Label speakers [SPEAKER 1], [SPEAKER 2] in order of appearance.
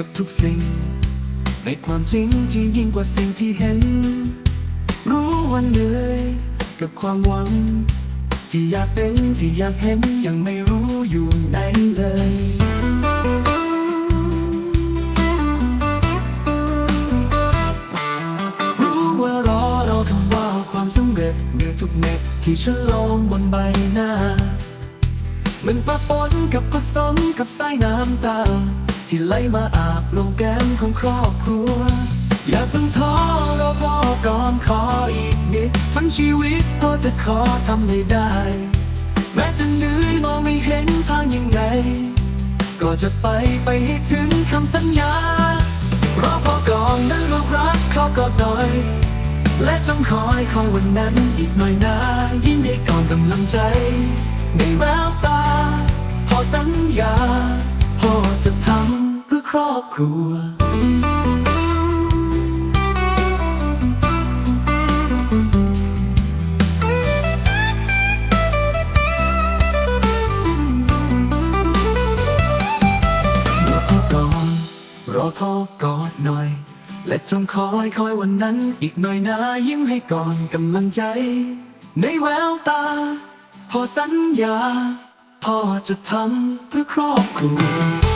[SPEAKER 1] กับทุกสิ่ง ในความจริงที่ยิ่งกว่าสิ่งที่เห็น รู้ว่าเหนื่อยกับความหวัง ที่อยากเป็นที่อยากเห็นยังไม่รู้อยู่ไหนเลยรู้ว่ารอรอคำว่าความสำเร็จเหนือทุกเม็ดที่ฉันลงบนใบหน้า มันปะปนกับผสมกับสายน้ำตา ที่ไหลมาอาบลงแก้มของครอบครัว อย่าเพิ่งท้อรอพอก่อนขออีกนิดทั้งชีวิตพอจะขอทำให้ได้ แม้จะเหนื่อยมองไม่เห็นทางยังไง ก็จะไปไปให้ถึงคำสัญญารอพอก่อนนั้นลูกรักขอกอดหน่อย และจงคอยคอยวันนั้นอีกหน่อยนะ ยิ้มให้ก่อนกำลังใจในแววตา รอบครัว รอพ่อก่อน รอพ่อกอดหน่อย และจงคอยคอยวันนั้นอีกหน่อยนะยิ้มให้ก่อนกำลังใจ ในแววตา พอสัญญา พ่อจะทำเพื่อครอบครัว